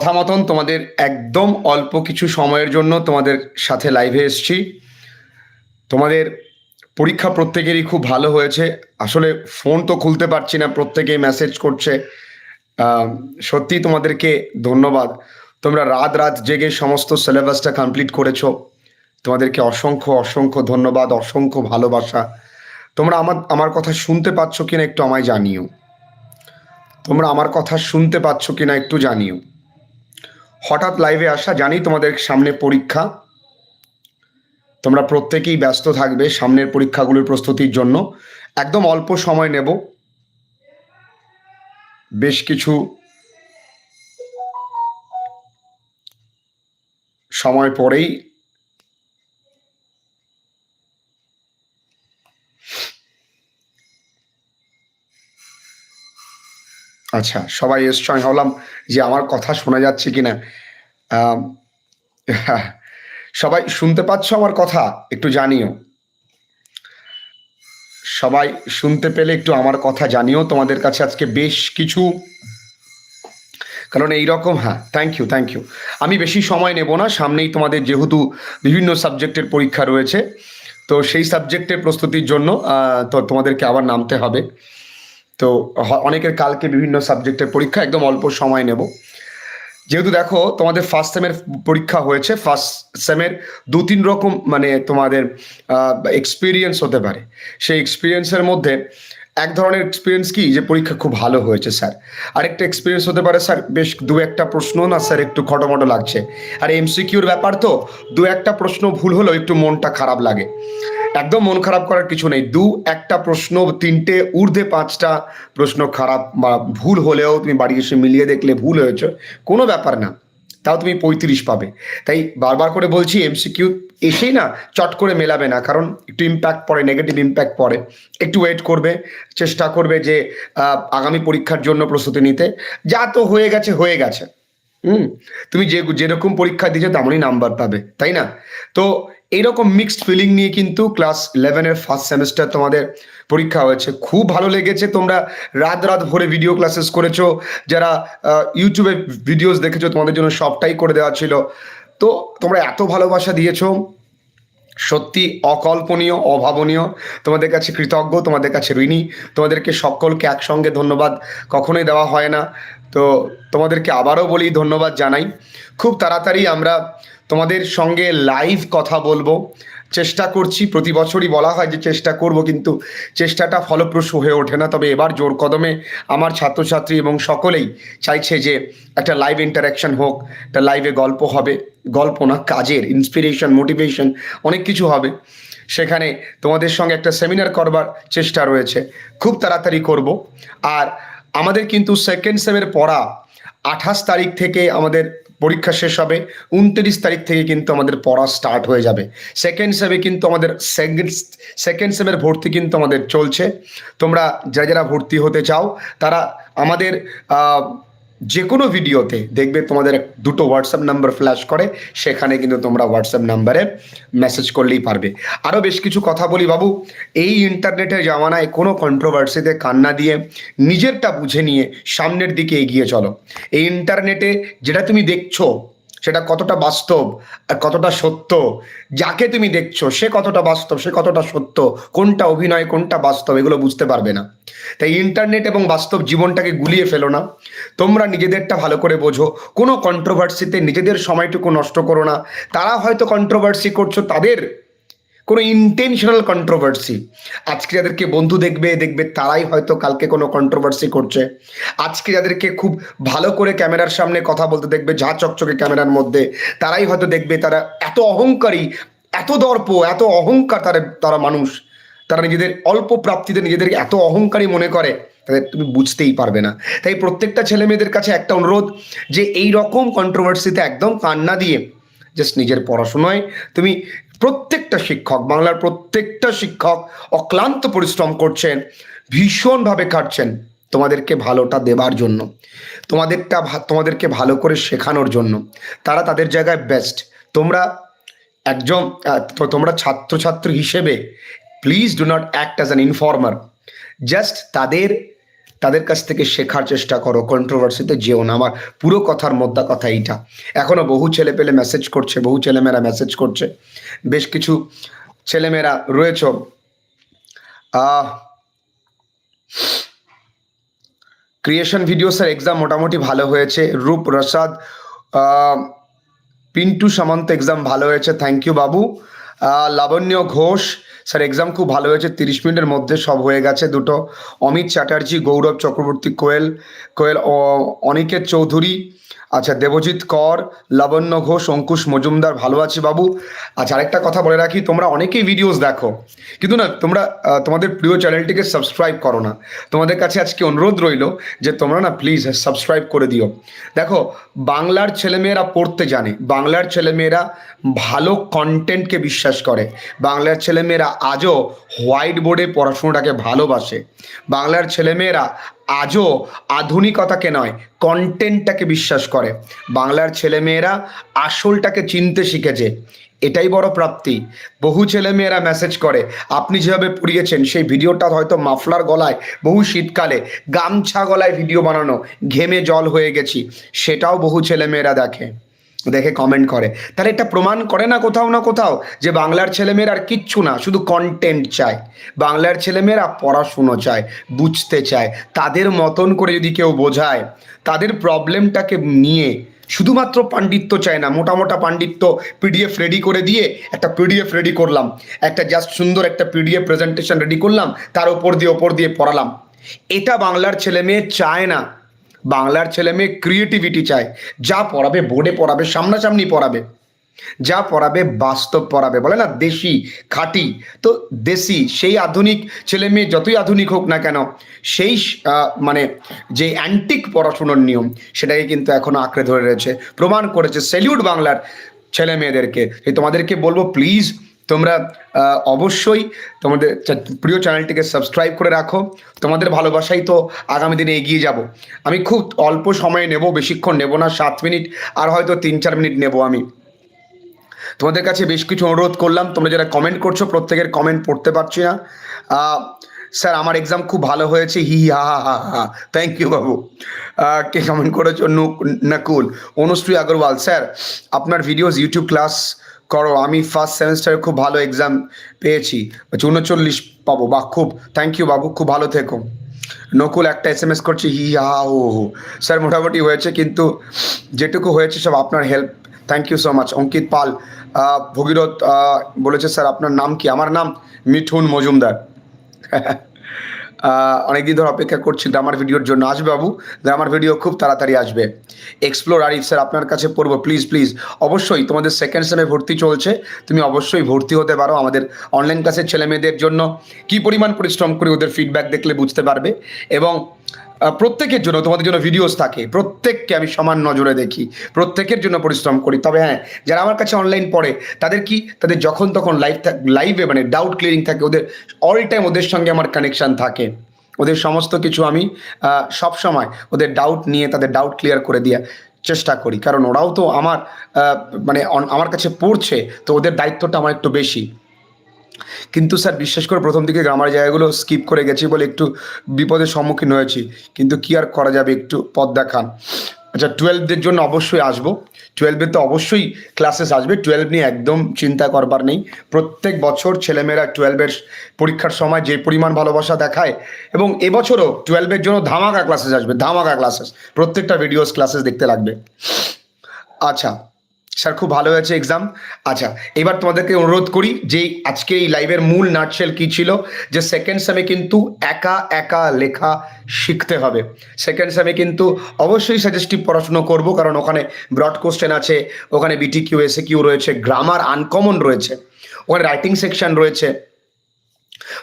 কথা মতন তোমাদের একদম অল্প কিছু সময়ের জন্য তোমাদের সাথে লাইভে এসছি। তোমাদের পরীক্ষা প্রত্যেকেরই খুব ভালো হয়েছে। আসলে ফোন তো খুলতে পারছি না, প্রত্যেকেই মেসেজ করছে। সত্যি তোমাদেরকে ধন্যবাদ। তোমরা রাত রাত জেগে সমস্ত সিলেবাসটা কমপ্লিট করেছ। তোমাদেরকে অসংখ্য অসংখ্য ধন্যবাদ, অসংখ্য ভালোবাসা। তোমরা আমার আমার কথা শুনতে পাচ্ছ কিনা একটু আমায় জানিও। তোমরা আমার কথা শুনতে পাচ্ছ কিনা একটু জানিও। হঠাৎ লাইভে আসা, জানি তোমাদের সামনে পরীক্ষা। তোমরা প্রত্যেকেই ব্যস্ত থাকবে সামনের পরীক্ষাগুলোর প্রস্তুতির জন্য। একদম অল্প সময় নেব। বেশ কিছু সময় পরেই আচ্ছা সবাই এসছো, আমি ভাবলাম যে আমার কথা শোনা যাচ্ছে কিনা সবাই শুনতে পাচ্ছ আমার কথা? একটু জানিও। সবাই শুনতে পেলে একটু আমার কথা জানিও। তোমাদের কাছে আজকে বেশ কিছু, কারণ এই রকম হ্যাঁ থ্যাংক ইউ থ্যাংক ইউ আমি বেশি সময় নেব না, সামনেই তোমাদের যেহেতু বিভিন্ন সাবজেক্টের পরীক্ষা রয়েছে, তো সেই সাবজেক্টের প্রস্তুতির জন্য তো তোমাদেরকে আবার নামতে হবে। তো অনেকের কালকে বিভিন্ন সাবজেক্টের পরীক্ষা, একদম অল্প সময় নেব। যেহেতু দেখো, তোমাদের ফার্স্ট সেমের পরীক্ষা হয়েছে ফার্স্ট সেমের দু তিন রকম মানে তোমাদের এক্সপিরিয়েন্স হতে পারে। সেই এক্সপিরিয়েন্সের মধ্যে এক ধরনের এক্সপিরিয়েন্স কি? যে পরীক্ষা খুব ভালো হয়েছে, স্যার। আরেকটা এক্সপিরিয়েন্স হতে পারে, স্যার, বেশ দু একটা প্রশ্ন না, স্যার, একটু খটোমটো লাগছে। আর এমসিকিউর ব্যাপার তো, দু একটা প্রশ্ন ভুল হলেও একটু মনটা খারাপ লাগে। একদম মন খারাপ করার কিছু নেই। দু একটা প্রশ্ন, তিনটে, ঊর্ধ্বে পাঁচটা প্রশ্ন খারাপ বা ভুল হলেও তুমি বাড়ি এসে মিলিয়ে দেখলে ভুল হয়েছে, কোনো ব্যাপার না। তাও তুমি পঁয়ত্রিশ পাবে। তাই বারবার করে বলছি এমসিকিউ এসেই না চট করে মেলাবে না, কারণ একটু ইম্প্যাক্ট পড়ে নেগেটিভ ইম্প্যাক্ট পড়ে। একটু ওয়েট করবে, চেষ্টা করবে যে আগামী পরীক্ষার জন্য প্রস্তুতি নিতে। যা তো হয়ে গেছে হয়ে গেছে। হুম? তুমি যে, যেরকম পরীক্ষা দিয়েছ, তেমনই নাম্বার পাবে, তাই না? তো এইরকম মিক্সড ফিলিং নিয়ে কিন্তু ক্লাস ইলেভেনের ফার্স্ট সেমিস্টার তোমাদের পরীক্ষা হয়েছে। খুব ভালো লেগেছে, তোমরা রাত রাত ভরে ভিডিও ক্লাসেস করেছ। যারা ইউটিউবে ভিডিওস দেখেছ, তোমাদের জন্য সবটাই করে দেওয়া ছিল। তো তোমরা এত ভালোবাসা দিয়েছ। সত্যি অকল্পনীয়, অভাবনীয়। তোমাদের কাছে কৃতজ্ঞ, তোমাদের কাছে ঋণী। তোমাদেরকে সকলকে একসঙ্গে ধন্যবাদ। কখনোই দেওয়া হয় না। তো তোমাদেরকে আবারও বলি, ধন্যবাদ জানাই। খুব তাড়াতাড়ি আমরা তোমাদের সঙ্গে লাইভ কথা বলব। চেষ্টা করছি, প্রতি বছরই বলা হয় যে চেষ্টা করব, কিন্তু চেষ্টাটা ফলপ্রসূ হয়ে ওঠে না। তবে এবার জোর কদমে আমার ছাত্রছাত্রী এবং সকলেই চাইছে যে একটা লাইভ ইন্টারাকশন হোক, একটা লাইভে গল্প হবে গল্প না কাজের ইন্সপিরেশন মোটিভেশন অনেক কিছু হবে। সেখানে তোমাদের সঙ্গে একটা সেমিনার করবার চেষ্টা রয়েছে। খুব তাড়াতাড়ি করব। আর আমাদের কিন্তু সেকেন্ড সেমের পড়া আঠাশ তারিখ থেকে আমাদের পরীক্ষা শেষ হবে, উনত্রিশ তারিখ থেকে কিন্তু আমাদের পড়া স্টার্ট হয়ে যাবে। সেকেন্ড সেমে কিন্তু আমাদের সেকেন্ড সেকেন্ড সেমের ভর্তি কিন্তু আমাদের চলছে। তোমরা যারা যারা ভর্তি হতে চাও, তারা আমাদের যে কোনো ভিডিওতে দেখবে তোমাদের দুটো হোয়াটসঅ্যাপ নাম্বার ফ্ল্যাশ করে, সেখানে কিন্তু তোমরা হোয়াটসঅ্যাপ নাম্বারে মেসেজ করলেই পারবে। আরও বেশ কিছু কথা বলি বাবু। এই ইন্টারনেটের জামানায় কোনো কন্ট্রোভার্সিতে কান্না দিয়ে নিজেরটা বুঝে নিয়ে সামনের দিকে এগিয়ে চলো। এই ইন্টারনেটে যেটা তুমি দেখছ সেটা কতটা বাস্তব আর কতটা সত্য? যাকে তুমি দেখছ, সে কতটা বাস্তব, সে কতটা সত্য? কোনটা অভিনয়, কোনটা বাস্তব, এগুলো বুঝতে পারবে না। তাই ইন্টারনেট এবং বাস্তব জীবনটাকে গুলিয়ে ফেলো না। তোমরা নিজেদেরটা ভালো করে বোঝো। কোনো কন্ট্রোভার্সিতে নিজেদের সময়টুকু নষ্ট করো না। তারা হয়তো কন্ট্রোভার্সি করছ তাদের কোনো ইন্টেনশনাল কন্ট্রোভার্সি আজকে যাদেরকে বন্ধু দেখবে দেখবে তারাই হয়তো কালকে কোনো কন্ট্রোভার্সি করছে। আজকে যাদেরকে খুব ভালো করে ক্যামেরার সামনে কথা বলতে দেখবে ঝা চকচকে ক্যামেরার মধ্যে, তারাই হয়তো দেখবে তারা এত অহংকারী, এত দর্প, এত অহংকার তারা তারা মানুষ। তারা নিজেদের অল্প প্রাপ্তিতে নিজেদেরকে এত অহংকারী মনে করে, তাদের তুমি বুঝতেই পারবে না। তাই প্রত্যেকটা ছেলে মেয়েদের কাছে একটা অনুরোধ যে এই রকম কন্ট্রোভার্সিতে একদম কান্না দিয়ে জাস্ট নিজের পড়াশোনায়, তুমি প্রত্যেকটা শিক্ষক, বাংলার প্রত্যেকটা শিক্ষক অক্লান্ত পরিশ্রম করছেন, ভীষণভাবে কাটছেন তোমাদেরকে ভালোটা দেবার জন্য, তোমাদেরটা তোমাদেরকে ভালো করে শেখানোর জন্য। তারা তাদের জায়গায় বেস্ট তোমরা একজন তোমরা ছাত্রছাত্রী হিসেবে please do not act as an informer just তাদের তাদের কাছ থেকে শেখার চেষ্টা করো কন্ট্রোভার্সিতে যেও না। আমার পুরো কথার মোদ্দা কথা এইটা। এখনও বহু ছেলে পেলে মেসেজ করছে, বহু ছেলেমেয়েরা মেসেজ করছে। বেশ কিছু ছেলেমেয়েরা রয়েছ। ক্রিয়েশন ভিডিও স্যার এক্সাম মোটামুটি ভালো হয়েছে। রূপ রসাদ পিন্টু সামন্ত এক্সাম ভালো হয়েছে। Thank you Babu. Labanya Ghosh sir exam খুব ভালো হয়েছে, তিরিশ মিনিটের মধ্যে সব হয়ে গেছে দুটো। অমিত চ্যাটার্জি, গৌরব চক্রবর্তী, কোয়েল কোয়েল অনিকেত চৌধুরী আচ্ছা দেবজিৎ কর, লাবণ্য ঘোষ, অঙ্কুশ মজুমদার, ভালো আছি বাবু। আচ্ছা আরেকটা কথা বলে রাখি, তোমরা অনেকেই ভিডিওস দেখো, কিন্তু না, তোমরা তোমাদের প্রিয় চ্যানেলটিকে সাবস্ক্রাইব করো না। তোমাদের কাছে আজকে অনুরোধ রইল যে তোমরা না প্লিজ সাবস্ক্রাইব করে দিও। দেখো, বাংলার ছেলেমেয়েরা পড়তে জানে, বাংলার ছেলেমেয়েরা ভালো কন্টেন্টকে বিশ্বাস করে। বাংলার ছেলেমেয়েরা আজও হোয়াইট বোর্ডে পড়াশোনাটাকে ভালোবাসে। বাংলার ছেলেমেয়েরা আজও আধুনিকতাকে নয় কন্টেন্টটাকে বিশ্বাস করে। বাংলার ছেলেমেয়েরা আসলটাকে চিনতে শিখেছে। এটাই বড় প্রাপ্তি। বহু ছেলেমেয়েরা মেসেজ করে, আপনি যেভাবে পুড়িয়েছেন, সেই ভিডিওটা হয়তো মাফলার গলায়, বহু শীতকালে গামছা গলায় ভিডিও বানানো, ঘেমে জল হয়ে গেছি। সেটাও বহু ছেলেমেয়েরা দেখে। দেখে কমেন্ট করে। তাহলে এটা প্রমাণ করে না কোথাও না কোথাও যে বাংলার ছেলেমেয়েরা আর কিচ্ছু না, শুধু কন্টেন্ট চায়। বাংলার ছেলেমেয়েরা পড়াশুনো চায়, বুঝতে চায়। তাদের মতন করে যদি কেউ বোঝায়, তাদের প্রবলেমটাকে নিয়ে শুধুমাত্র পাণ্ডিত্য চায় না, মোটা মোটা পাণ্ডিত্য পিডিএফ রেডি করে দিয়ে একটা পিডিএফ রেডি করলাম, একটা জাস্ট সুন্দর একটা পিডিএফ প্রেজেন্টেশন রেডি করলাম, তার ওপর দিয়ে ওপর দিয়ে পড়ালাম। এটা বাংলার ছেলে মেয়ে চায় না। বাংলার ছেলে মেয়ে ক্রিয়েটিভিটি চায়। যা পড়াবে বোর্ডে পড়াবে, সামনাসামনি পড়াবে। যা পড়াবে, বাস্তব পড়াবে। বলে না, দেশি, খাঁটি। তো দেশি, সেই আধুনিক ছেলে মেয়ে যতই আধুনিক হোক না কেন, সেই মানে যে অ্যান্টিক পড়াশুনোর নিয়ম, সেটাকে কিন্তু এখনও আঁকড়ে ধরে রয়েছে। প্রমাণ করেছে সেলিউট বাংলার ছেলে মেয়েদেরকে। তোমাদেরকে বলব প্লিজ তোমরা অবশ্যই তোমাদের প্রিয় চ্যানেলটিকে সাবস্ক্রাইব করে রাখো। তোমাদের ভালোবাসাই তো আগামী দিনে এগিয়ে যাব। আমি খুব অল্প সময়ে নেব, বেশিক্ষণ নেব না, সাত মিনিট আর হয়তো তিন চার মিনিট নেব আমি। তোমাদের কাছে বেশ কিছু অনুরোধ করলাম, তোমরা যারা কমেন্ট করছ, প্রত্যেকের কমেন্ট পড়তে পারছি না। স্যার, আমার এক্সাম খুব ভালো হয়েছে, হি, হা হা হা হা থ্যাংক ইউ বাবু। কে কমেন্ট করেছ? নাকুল। অনুশ্রী আগরওয়াল। স্যার, আপনার ভিডিওস ইউটিউব ক্লাস করো, আমি ফার্স্ট সেমিস্টারে খুব ভালো এক্সাম পেয়েছি। উনচল্লিশ পাবো বা খুব। থ্যাংক ইউ বাবু, খুব ভালো থেকো। নকুল, একটা এস এম এস করছি, হি, হা, হো হো স্যার মোটামুটি হয়েছে, কিন্তু যেটুকু হয়েছে সব আপনার help thank you so much Ankit Pal. Bhagirath বলেছে স্যার আপনার নাম কি? আমার নাম মিঠুন মজুমদার। অনেকদিন ধরে অপেক্ষা করছি গ্রামার ভিডিওর জন্য। আসবে বাবু? গ্রামার ভিডিও খুব তাড়াতাড়ি আসবে। এক্সপ্লোর আরিফ স্যার আপনার কাছে পড়ব। প্লিজ প্লিজ অবশ্যই তোমাদের সেকেন্ড সেমে ভর্তি চলছে। তুমি অবশ্যই ভর্তি হতে পারো আমাদের অনলাইন ক্লাসের ছেলেমেয়েদের জন্য। কি পরিমাণ পরিশ্রম করে ওদের ফিডব্যাক দেখলে বুঝতে পারবে। এবং প্রত্যেকের জন্য তোমাদের জন্য ভিডিওস থাকে। প্রত্যেককে আমি সমান নজরে দেখি। প্রত্যেকের জন্য পরিশ্রম করি। তবে হ্যাঁ যারা আমার কাছে অনলাইন পড়ে, তাদের কি, তাদের যখন তখন লাইভ লাইভে মানে ডাউট ক্লিয়ারিং থাকে, ওদের অল টাইম ওদের সঙ্গে আমার কানেকশান থাকে। ওদের সমস্ত কিছু আমি সব সময় ওদের ডাউট নিয়ে তাদের ডাউট ক্লিয়ার করে দেওয়ার চেষ্টা করি। কারণ ওরাও তো আমার মানে আমার কাছে পড়ছে, তো ওদের দায়িত্বটা আমার একটু বেশি। কিন্তু স্যার বিশেষ করে, প্রথম দিকে গ্রামার জায়গাগুলো স্কিপ করে গেছি বলে একটু বিপদের সম্মুখীন হয়েছি। কিন্তু কি আর করা যাবে, একটু পথ দেখান। আচ্ছা টুয়েলভদের জন্য অবশ্যই আসব। টুয়েলভে তো অবশ্যই ক্লাসেস আসবে। টুয়েলভ নিয়ে একদম চিন্তা করবার নেই। প্রত্যেক বছর ছেলেমেয়েরা টুয়েলভের পরীক্ষার সময় যে পরিমাণ ভালোবাসা দেখায়, এবং এবছরও টুয়েলভের জন্য ধামাকা ক্লাসেস আসবে, ধামাকা ক্লাসেস প্রত্যেকটা ভিডিওস ক্লাসেস দেখতে লাগবে। আচ্ছা স্যার, খুব ভালো হয়েছে এক্সাম আচ্ছা এবার তোমাদেরকে অনুরোধ করি যে আজকে এই লাইভের মূল নাটশেল কি ছিল? যে সেকেন্ড সেমে কিন্তু একা একা লেখা শিখতে হবে। সেকেন্ড সেমে কিন্তু অবশ্যই সাজেস্টিভ পড়াশুনো করব, কারণ ওখানে ব্রড কোশ্চেন আছে, ওখানে বিটি কিউ এসে কিউ রয়েছে গ্রামার আনকমন রয়েছে, ওখানে রাইটিং সেকশন রয়েছে।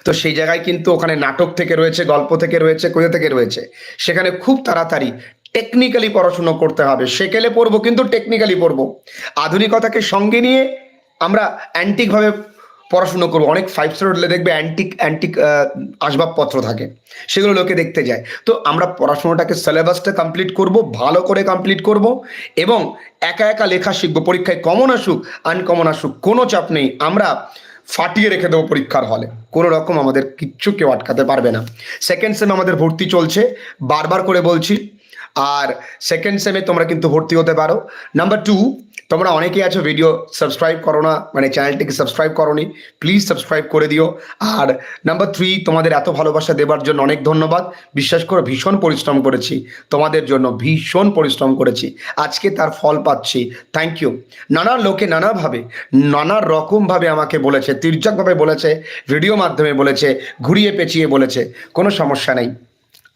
তো সেই জায়গায় কিন্তু ওখানে নাটক থেকে রয়েছে, গল্প থেকে রয়েছে কোথা থেকে রয়েছে। সেখানে খুব তাড়াতাড়ি টেকনিক্যালি পড়াশুনো করতে হবে। সেকেলে পড়ব, কিন্তু টেকনিক্যালি পড়ব। আধুনিকতাকে সঙ্গে নিয়ে আমরা অ্যান্টিকভাবে পড়াশুনো করব। অনেক ফাইভ স্টার হোটেলে দেখবে অ্যান্টিক অ্যান্টিক আসবাবপত্র থাকে। সেগুলো লোকে দেখতে যায়। তো আমরা পড়াশোনাটাকে সিলেবাসটা কমপ্লিট করব, ভালো করে কমপ্লিট করব এবং একা একা লেখা শিখব। পরীক্ষায় কমন আসুক আনকমন আসুক, কোনো চাপ নেই। আমরা ফাটিয়ে রেখে দেবো পরীক্ষার হলে। কোনো রকম আমাদের কিচ্ছু কেউ আটকাতে পারবে না। সেকেন্ড সেম আমাদের ভর্তি চলছে। বারবার করে বলছি আর সেকেন্ড সেমে তোমরা কিন্তু ভর্তি হতে পারো। নাম্বার টু তোমরা অনেকেই আছো ভিডিও সাবস্ক্রাইব করো না মানে চ্যানেলটিকে সাবস্ক্রাইব করোনি প্লিজ সাবস্ক্রাইব করে দিও। আর নাম্বার থ্রি তোমাদের এত ভালোবাসা দেবার জন্য অনেক ধন্যবাদ। বিশ্বাস করো, ভীষণ পরিশ্রম করেছি, তোমাদের জন্য ভীষণ পরিশ্রম করেছি। আজকে তার ফল পাচ্ছি। থ্যাংক ইউ নানা লোকে নানাভাবে, নানা রকমভাবে আমাকে বলেছে, তির্যকভাবে বলেছে ভিডিও মাধ্যমে বলেছে, ঘুরিয়ে পেঁচিয়ে বলেছে, কোনো সমস্যা নেই।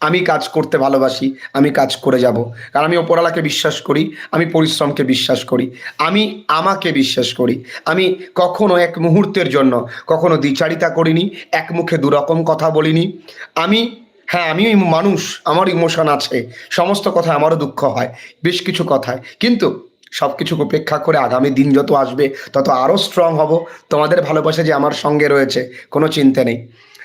আমি কাজ করতে ভালোবাসি, আমি কাজ করে যাব। কারণ আমি ওপরালাকে বিশ্বাস করি, আমি পরিশ্রমকে বিশ্বাস করি, আমি আমাকে বিশ্বাস করি। আমি কখনো এক মুহূর্তের জন্য কখনো দ্বিচারিতা করিনি, এক মুখে দুরকম কথা বলিনি। আমি হ্যাঁ আমি মানুষ, আমার ইমোশন আছে, সমস্ত কথা আমারও দুঃখ হয়, বেশ কিছু কথায়। কিন্তু সব কিছু উপেক্ষা করে আগামী দিন যত আসবে, তত আরও স্ট্রং হব। তোমাদের ভালোবাসা যে আমার সঙ্গে রয়েছে, কোনো চিন্তা নেই।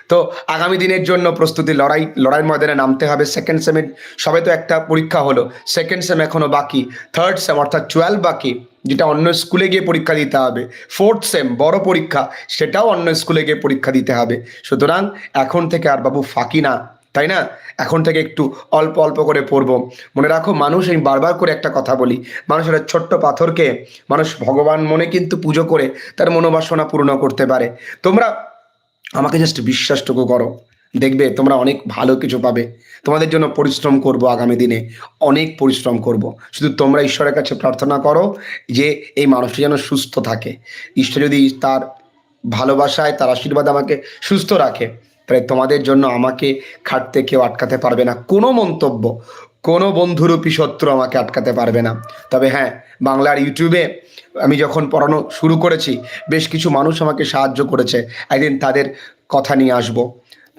তো আগামী দিনের জন্য প্রস্তুতি লড়াই লড়াই ময়দানে নামতে হবে সেকেন্ড সেমে সবে তো একটা পরীক্ষা হলো সেকেন্ড সেম এখনও বাকি। থার্ড সেম অর্থাৎ টুয়েলভ বাকি, যেটা অন্য স্কুলে গিয়ে পরীক্ষা দিতে হবে। ফোর্থ সেম বড় পরীক্ষা, সেটাও অন্য স্কুলে গিয়ে পরীক্ষা দিতে হবে। সুতরাং এখন থেকে আর বাবু ফাঁকি না, তাই না? এখন থেকে একটু অল্প অল্প করে পড়ব। মনে রাখো, মানুষ, আমি বারবার করে একটা কথা বলি, মানুষের ছোট্ট পাথরকে মানুষ ভগবান মনে কিন্তু পুজো করে তার মনোবাসনা পূর্ণ করতে পারে। তোমরা আমাকে জাস্ট বিশ্বাসটুকু করো। দেখবে তোমরা অনেক ভালো কিছু পাবে। তোমাদের জন্য পরিশ্রম করব আগামী দিনে। অনেক পরিশ্রম করব। শুধু তোমরা ঈশ্বরের কাছে প্রার্থনা করো যে এই মানুষটি যেন সুস্থ থাকে। ঈশ্বর যদি তার ভালোবাসায়, তার আশীর্বাদ আমাকে সুস্থ রাখে, তাহলে তোমাদের জন্য আমাকে খাটতে কেউ আটকাতে পারবে না। কোনো মন্তব্য কোনো বন্ধুরূপী শত্রু আমাকে আটকাতে পারবে না। তবে হ্যাঁ বাংলার ইউটিউবে আমি যখন পড়ানো শুরু করেছি, বেশ কিছু মানুষ আমাকে সাহায্য করেছে। একদিন তাদের কথা নিয়ে আসব।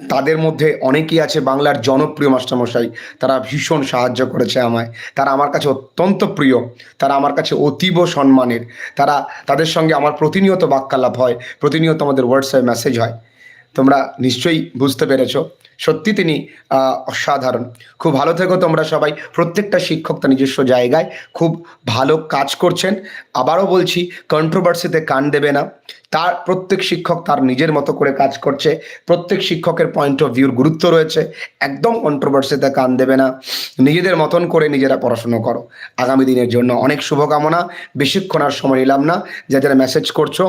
তাদের মধ্যে অনেকেই আছে বাংলার জনপ্রিয় মাস্টারমশাই। তারা ভীষণ সাহায্য করেছে আমায়। তারা আমার কাছে অত্যন্ত প্রিয়। তারা আমার কাছে অতীব সম্মানের। তারা তাদের সঙ্গে আমার প্রতিনিয়ত বাক্যালাপ হয়। প্রতিনিয়ত আমাদের হোয়াটসঅ্যাপে মেসেজ হয়। তোমরা নিশ্চয়ই বুঝতে পেরেছ। সত্যি তিনি অসাধারণ। খুব ভালো থেকো তোমরা সবাই। প্রত্যেকটা শিক্ষক তার নিজস্ব জায়গায় খুব ভালো কাজ করছেন। আবারও বলছি কন্ট্রোভার্সিতে কান দেবে না। তার, প্রত্যেক শিক্ষক তার নিজের মতো করে কাজ করছে। প্রত্যেক শিক্ষকের পয়েন্ট অফ ভিউর গুরুত্ব রয়েছে। একদম কন্ট্রোভার্সিতে কান দেবে না। নিজেদের মতন করে নিজেরা পড়াশুনো করো। আগামী দিনের জন্য অনেক শুভকামনা। বেশিক্ষণ আর সময় নিলাম না। যা যারা মেসেজ করছ,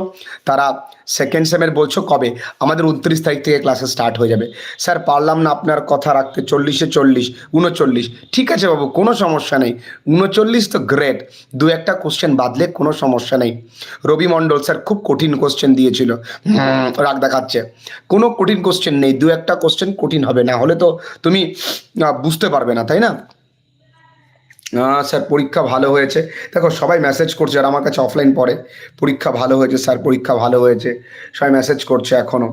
তারা সেকেন্ড সেমের বলছো কবে? আমাদের উনত্রিশ তারিখ থেকে ক্লাসে স্টার্ট হয়ে যাবে। স্যার পারলাম না আপনার কথা রাখতে, চল্লিশে চল্লিশ, উনচল্লিশ। ঠিক আছে বাবু, কোনো সমস্যা নেই। উনচল্লিশ তো গ্রেট দু একটা কোশ্চেন বাদলে কোনো সমস্যা নেই। রবি মণ্ডল স্যার খুব কঠিন কোশ্চেন দিয়েছিল। রাগ দেখাচ্ছে। কোনো কঠিন কোশ্চেন নেই। দু একটা কোশ্চেন কঠিন হবে। না হলে তো তুমি বুঝতে পারবে না, তাই না? স্যার পরীক্ষা ভালো হয়েছে। দেখো, সবাই মেসেজ করছে আর আমার কাছে অফলাইন পড়ে। পরীক্ষা ভালো হয়েছে স্যার পরীক্ষা ভালো হয়েছে। সবাই মেসেজ করছে এখনও।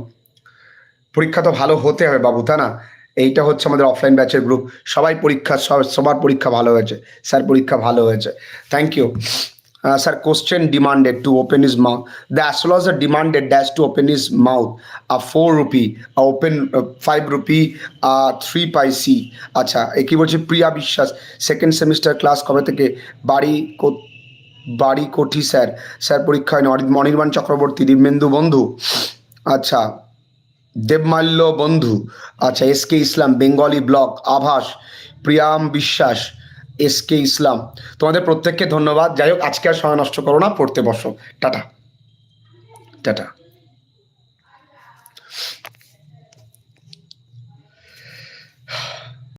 পরীক্ষা তো ভালো হতে হবে বাবু তা না? এইটা হচ্ছে আমাদের অফলাইন ব্যাচের গ্রুপ সবাই পরীক্ষা, সব- সবার পরীক্ষা ভালো হয়েছে। স্যার, পরীক্ষা ভালো হয়েছে। Thank you sir question demanded to open is mouth the astrologer demanded dash to open is mouth a four rupee a open five rupee three pie C আচ্ছা এ কি বলছে? প্রিয়া বিশ্বাস সেকেন্ড সেমিস্টার ক্লাস কবে থেকে? বাড়ি বাড়ি কোঠি, স্যার। স্যার, পরীক্ষা হয় অনির্বাণ চক্রবর্তী দিব্যেন্দু বন্ধু। আচ্ছা। দেবমাল্য বন্ধু। আচ্ছা S K Islam, Bengali block, Abhas, Priyam Biswas, S K ইসলাম। তোমাদের প্রত্যেককে ধন্যবাদ। যাই হোক, আজকে আর সময় নষ্ট করো না, পড়তে বসো। টাটা। টাটা।